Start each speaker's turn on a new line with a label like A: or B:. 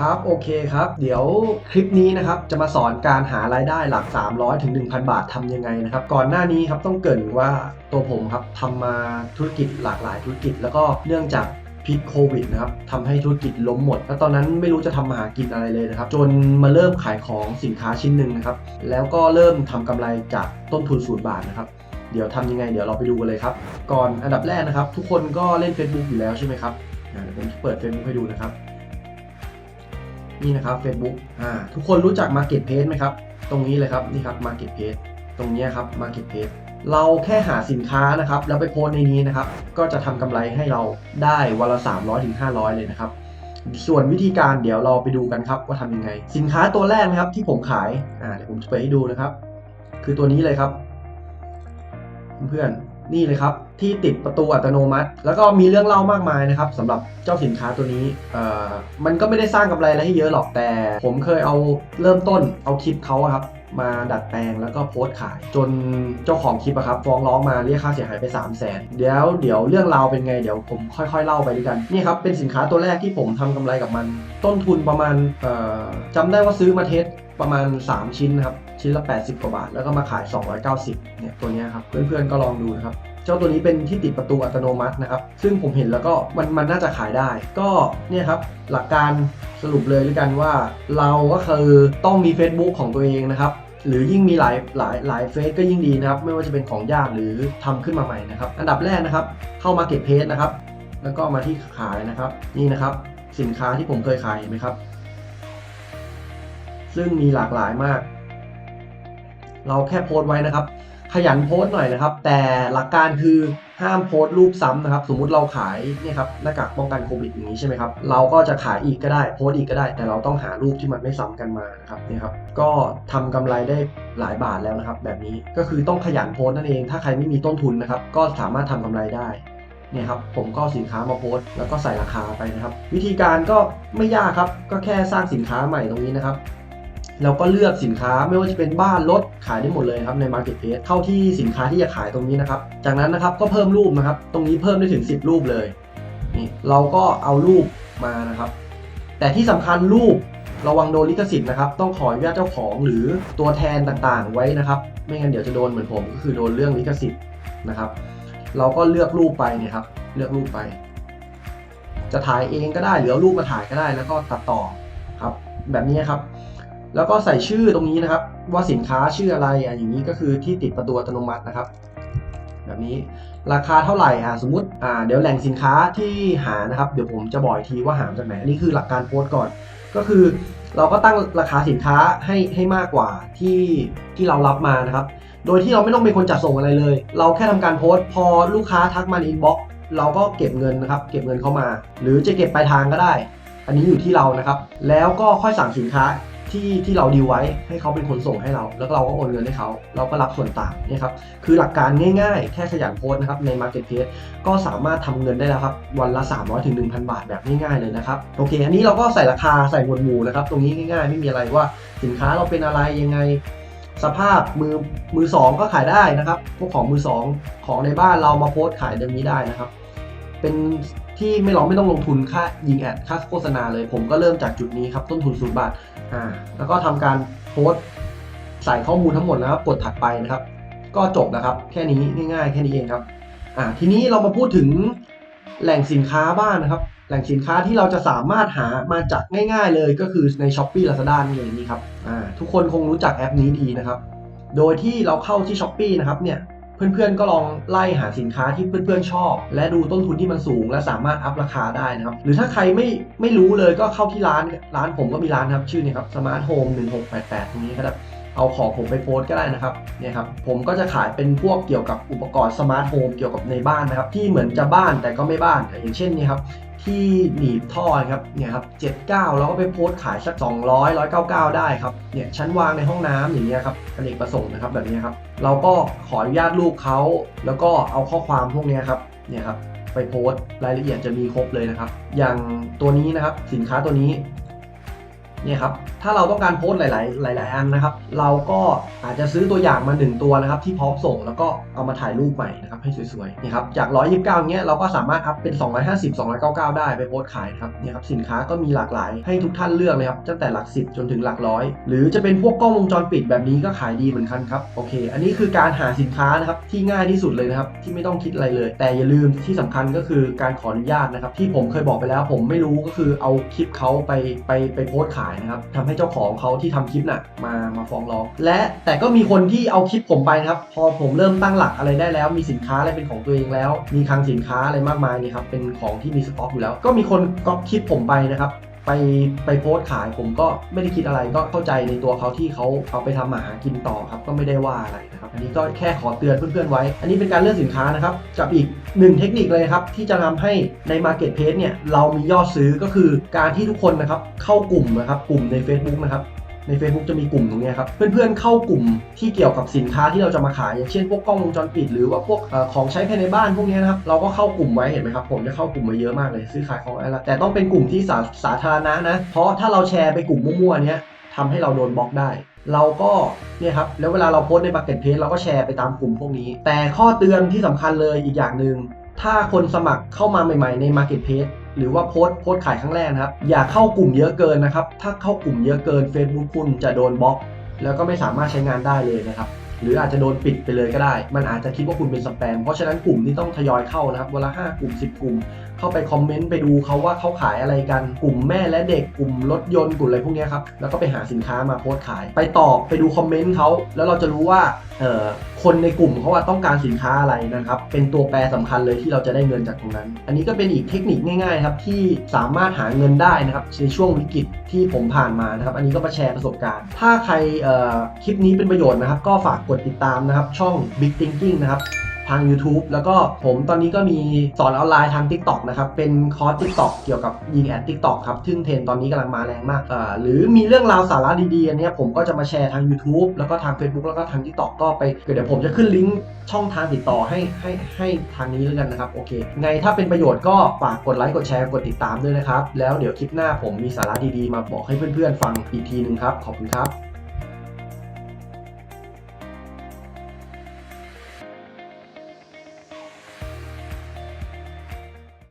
A: ครับโอเคครับ เดี๋ยวคลิปนี้นะครับจะมาสอนการหารายได้หลัก 300ถึง1,000 บาททำยังไงนะครับ ก่อนหน้านี้ครับต้องเกรินว่าตัวผมครับทำมาธุรกิจหลากหลายธุรกิจ แล้วก็เนื่องจากพิษโควิดนะครับทำให้ธุรกิจล้มหมด แล้วตอนนั้นไม่รู้จะทำมาหากินอะไรเลยนะครับ จนมาเริ่มขายของสินค้าชิ้นหนึ่งนะครับ แล้วก็เริ่มทำกำไรจากต้นทุนศูนย์บาทนะครับเดี๋ยวทำยังไง เดี๋ยวเราไปดูกันเลยครับ ก่อนอันดับแรกนะครับ ทุกคนก็เล่น Facebook อยู่แล้วใช่ไหมครับเดี๋ยวผมเปิด Facebook ให้ดูนะครับ นี่นะครับ Facebook อ่าทุกคนรู้จัก Marketplace ไหมครับ ตรงนี้เลยครับนี่ครับ Marketplace ตรงนี้ครับ Marketplace เราแค่หาสินค้านะครับ แล้วไปโพสในนี้นะครับ ก็จะทำกำไรให้เราได้วันละ 300ถึง500 เลยนะครับ ส่วนวิธีการเดี๋ยวเราไปดูกันครับว่าทำยังไง สินค้าตัวแรกนะครับที่ผมขายอ่าเดี๋ยวผมจะเปิดให้ดูนะครับ คือตัวนี้เลยครับ เพื่อนๆ นี่เลยครับ ที่ติดประตูอัตโนมัติ แล้วก็มีเรื่องเล่ามากมายนะครับสำหรับเจ้าสินค้าตัวนี้เอ่อมันก็ไม่ได้สร้างกำไรอะไรให้เยอะหรอกแต่ ผมเคยเอาเริ่มต้นเอาคลิปเขาครับมาดัดแปลงแล้วก็โพสต์ขาย จนเจ้าของคลิปอะครับฟ้องร้องมาเรียกค่าเสียหายไป 3 0 0แสนเดี๋ยวเดี๋ยวเรื่องราวเป็นไงเดี๋ยวผมค่อยๆ เล่าไปด้วยกันนี่ครับเป็นสินค้าตัวแรกที่ผมทำกำไรกับมัน ต้นทุนประมาณเอ่อจำได้ว่าซื้อมาเทส ประมาณ 3 ชิ้นนะครับ ชิ้นละ 80 กว่าบาท แล้วก็มาขาย 290 เนี่ยตัวนี้ครับ เพื่อนๆก็ลองดูนะครับ เจ้าตัวนี้เป็นที่ติดประตูอัตโนมัตินะครับ ซึ่งผมเห็นแล้วก็มันมันน่าจะขายได้ ก็เนี่ยครับหลักการสรุปเลยด้วยกันว่า เราก็คือต้องมี Facebook ของตัวเองนะครับหรือยิ่งมีหลายหลายหลายเฟซก็ยิ่งดีนะครับ ไม่ว่าจะเป็นของญาติหรือทำขึ้นมาใหม่นะครับ อันดับแรกนะครับ เข้ามาเก็บเพจนะครับ แล้วก็มาที่ขายนะครับ นี่นะครับ สินค้าที่ผมเคยขายเห็นไหมครับ ซึ่งมีหลากหลายมาก เราแค่โพสต์ไว้นะครับ ขยันโพสต์หน่อยนะครับ แต่หลักการคือห้ามโพสต์รูปซ้ำนะครับ สมมุติเราขายเนี่ยครับหน้ากากป้องกันโควิดอย่างนี้ใช่ไหมครับ เราก็จะขายอีกก็ได้โพสต์อีกก็ได้ แต่เราต้องหารูปที่มันไม่ซ้ำกันมานะครับนี่ครับ ก็ทำกำไรได้หลายบาทแล้วนะครับ แบบนี้ก็คือต้องขยันโพสต์นั่นเอง ถ้าใครไม่มีต้นทุนนะครับ ก็สามารถทำกำไรได้เนี่ยครับผมก็สินค้ามาโพสต์แล้วก็ใส่ราคาไปนะครับ วิธีการก็ไม่ยากครับ ก็แค่สร้างสินค้าใหม่ตรงนี้นะครับ เราก็เลือกสินค้าไม่ว่าจะเป็นบ้านรถขายได้หมดเลยครับใน Marketplace เข้าที่สินค้าที่จะขายตรงนี้นะครับ จากนั้นนะครับก็เพิ่มรูปนะครับ ตรงนี้เพิ่มได้ถึง 10 รูปเลยนี่เราก็เอารูปมานะครับ แต่ที่สำคัญรูประวังโดนลิขสิทธิ์นะครับ ต้องขออนุญาตเจ้าของหรือตัวแทนต่างๆ ไว้นะครับ ไม่งั้นเดี๋ยวจะโดนเหมือนผมก็คือโดนเรื่องลิขสิทธิ์นะครับ เราก็เลือกรูปไปเนี่ยครับ เลือกรูปไป จะถ่ายเองก็ได้หรือเอารูปมาถ่ายก็ได้แล้วก็ตัดต่อครับ แบบนี้ครับ แล้วก็ใส่ชื่อตรงนี้นะครับ ว่าสินค้าชื่ออะไรอะอย่างนี้ก็คือที่ติดประตูอัตโนมัตินะครับ แบบนี้ราคาเท่าไหร่อะสมมติอ่าเดี๋ยวแหล่งสินค้าที่หานะครับ เดี๋ยวผมจะบอกอีกทีว่าหาจากไหนอันนี่คือหลักการโพสต์ก่อน ก็คือเราก็ตั้งราคาสินค้าให้ให้มากกว่าที่ที่เรารับมานะครับ โดยที่เราไม่ต้องเป็นคนจัดส่งอะไรเลย เราแค่ทำการโพสต์ พอลูกค้าทักมาในอินบ็อกซ์เราก็เก็บเงินนะครับ เก็บเงินเข้ามา หรือจะเก็บปลายทางก็ได้ อันนี้อยู่ที่เรานะครับ แล้วก็ค่อยสั่งสินค้า ที่ที่เราดีไว้ให้เขาเป็นคนส่งให้เรา แล้วเราก็โอนเงินให้เขา เราก็รับส่วนต่างเนี่ยครับคือหลักการง่ายๆ แค่ขยันโพสนะครับใน Marketplace ก็สามารถทำเงินได้แล้วครับวันละ 300ถึง1,000บาทแบบง่ายๆเลยนะครับโอเค อันนี้เราก็ใส่ราคาใส่หมวดหมู่นะครับตรงนี้ง่ายๆ ไม่มีอะไรว่าสินค้าเราเป็นอะไรยังไงสภาพมือมือสองก็ขายได้นะครับพวกของมือสองของในบ้านเรามาโพสขายเรื่องนี้ได้นะครับ เป็นที่ไม่เราไม่ต้องลงทุนค่ายิงแอดค่าโฆษณาเลย ผมก็เริ่มจากจุดนี้ครับต้นทุนศูนย์บาท อ่าแล้วก็ทำการโพสต์ใส่ข้อมูลทั้งหมดนะครับกดถัดไปนะครับ ก็จบนะครับ แค่นี้ง่ายๆ แค่นี้เองครับอ่าทีนี้เรามาพูดถึงแหล่งสินค้าบ้างนะครับ แหล่งสินค้าที่เราจะสามารถหามาจากง่ายๆเลยก็คือใน s h อ p e e Lazada นี่เองนี่ครับอ่าทุกคนคงรู้จักแอปนี้ดีนะครับ โดยที่เราเข้าที่ s h อ p e e นะครับเนี่ย เพื่อนๆก็ลองไล่หาสินค้าที่เพื่อนๆชอบ และดูต้นทุนที่มันสูง และสามารถอัพราคาได้นะครับ หรือถ้าใครไม่ไม่รู้เลยก็เข้าที่ร้านร้านผมก็มีร้านครับชื่อนี้ครับสมาร์ทโฮมหนึ่งหกแปดแปดตรงนี้ก็ได้เอาของผมไปโพสก็ได้นะครับเนี่ยครับผมก็จะขายเป็นพวกเกี่ยวกับอุปกรณ์สมาร์ทโฮมเกี่ยวกับในบ้านนะครับ ที่เหมือนจะบ้านแต่ก็ไม่บ้านอย่างเช่นนี่ครับ ที่หนีบท่อครับเนี่ยครับ79แล้วก็ไปโพสขายสัก200 199ได้ครับเนี่ยชั้นวางในห้องน้ำอย่างเงี้ยครับอเนกประสงค์นะครับแบบนี้ครับเราก็ขออนุญาตลูกเขาแล้วก็เอาข้อความพวกเนี้ยครับเนี่ยครับไปโพสรายละเอียดจะมีครบเลยนะครับ อย่างตัวนี้นะครับสินค้าตัวนี้ เนี่ยครับถ้าเราต้องการโพสต์หลาย ๆ หลาย ๆ อันนะครับ เราก็อาจจะซื้อตัวอย่างมา 1 ตัวนะครับ ที่พร้อมส่งแล้วก็เอามาถ่ายรูปใหม่นะครับให้สวยๆนี่ครับจาก 129เงี้ยเราก็สามารถอัพเป็น 250 299 ได้ไปโพสต์ขายครับเนี่ยครับสินค้าก็มีหลากหลายให้ทุกท่านเลือกเลยครับตั้งแต่หลัก 10 จนถึงหลักร้อย หรือจะเป็นพวกกล้องวงจรปิดแบบนี้ก็ขายดีเหมือนกันครับโอเค อันนี้คือการหาสินค้านะครับที่ง่ายที่สุดเลยนะครับที่ไม่ต้องคิดอะไรเลย แต่อย่าลืมที่สำคัญก็คือการขออนุญาตนะครับที่ผมเคยบอกไปแล้ว ผมไม่รู้ก็คือเอาคลิปเขาไปไปไปโพสต์ขายนะครับทำให้เจ้าของเขาที่ทำคลิปน่ะมามาฟ้องร้อง และแต่ก็มีคนที่เอาคลิปผมไปนะครับ พอผมเริ่มตั้งหลักอะไรได้แล้ว มีสินค้าอะไรเป็นของตัวเองแล้ว มีคลังสินค้าอะไรมากมายนี่ครับเป็นของที่มีสต็อกอยู่แล้ว ก็มีคนก๊อปคลิปผมไปนะครับ ไปไปโพสต์ขายผมก็ไม่ได้คิดอะไรก็เข้าใจในตัวเขาที่เขาเอาไปทำมาหากินต่อครับก็ไม่ได้ว่าอะไรนะครับอันนี้ก็แค่ขอเตือนเพื่อนๆไว้ อันนี้เป็นการเลือกสินค้านะครับกับอีกหนึ่งเทคนิคเลยครับที่จะทำให้ใน Marketplace เนี่ยเรามียอดซื้อก็คือการที่ทุกคนนะครับเข้ากลุ่มนะครับกลุ่มใน Facebook นะครับ ใน Facebook จะมีกลุ่มตรงนี้ครับ เพื่อนๆเข้ากลุ่มที่เกี่ยวกับสินค้าที่เราจะมาขาย อย่างเช่นพวกกล้องวงจรปิด หรือว่าพวกอของใช้ภายในบ้านพวกนี้นะครับ เราก็เข้ากลุ่มไว้เห็นไหมครับ ผมจะเข้ากลุ่มไว้เยอะมากเลยซื้อขายของอะไรละแต่ต้องเป็นกลุ่มที่สาสาธารณะนะ เพราะถ้าเราแชร์ไปกลุ่มมั่วๆเนี้ยทำให้เราโดนบล็อกได้ เราก็เนี่ยครับแล้วเวลาเราโพสใน Marketplace เราก็แชร์ไปตามกลุ่มพวกนี้ แต่ข้อเตือนที่สำคัญเลยอีกอย่างหนึ่งถ้าคนสมัครเข้ามาใหม่ ๆใน Marketplace หรือว่าโพสต์โพสต์ขายครั้งแรกนะครับ อย่าเข้ากลุ่มเยอะเกินนะครับ ถ้าเข้ากลุ่มเยอะเกิน Facebook คุณจะโดนบล็อก แล้วก็ไม่สามารถใช้งานได้เลยนะครับ หรืออาจจะโดนปิดไปเลยก็ได้ มันอาจจะคิดว่าคุณเป็นสแปม เพราะฉะนั้นกลุ่มที่ต้องทยอยเข้านะครับวันละ5กลุ่ม 10 กลุ่มเข้าไปคอมเมนต์ไปดูเขาว่าเขาขายอะไรกัน กลุ่มแม่และเด็กกลุ่มรถยนต์กลุ่มอะไรพวกนี้ครับแล้วก็ไปหาสินค้ามาโพสต์ขาย ไปตอบไปดูคอมเมนต์เขาแล้วเราจะรู้ว่าเออคนในกลุ่มเขาว่าต้องการสินค้าอะไรนะครับ เป็นตัวแปรสำคัญเลยที่เราจะได้เงินจากตรงนั้น อันนี้ก็เป็นอีกเทคนิคง่ายๆครับที่สามารถหาเงินได้นะครับในช่วงวิกฤตที่ผมผ่านมานะครับ อันนี้ก็มาแชร์ประสบการณ์ ถ้าใครคลิปนี้เป็นประโยชน์นะครับ ก็ฝากกดติดตามนะครับช่อง Big Thinking นะครับ ทาง YouTube แล้วก็ผมตอนนี้ก็มีสอนออนไลน์ทาง TikTok นะครับ เป็นคอร์ส TikTok เกี่ยวกับยิงแอด TikTok ครับซึ่งเทรนตอนนี้กำลังมาแรงมากอ่าหรือมีเรื่องราวสาระดีๆอันนี้ผมก็จะมาแชร์ทาง YouTube แล้วก็ทาง Facebook แล้วก็ทาง TikTok ก็ไปเดี๋ยวผมจะขึ้นลิงก์ช่องทางติดต่อให้ให้ให้ทางนี้แล้วกันนะครับ โอเค ไงถ้าเป็นประโยชน์ก็ฝากกดไลค์กดแชร์กดติดตามด้วยนะครับ แล้วเดี๋ยวคลิปหน้าผมมีสาระดีๆ มาบอกให้เพื่อนๆ ฟังอีกทีหนึ่งครับ ขอบคุณครับ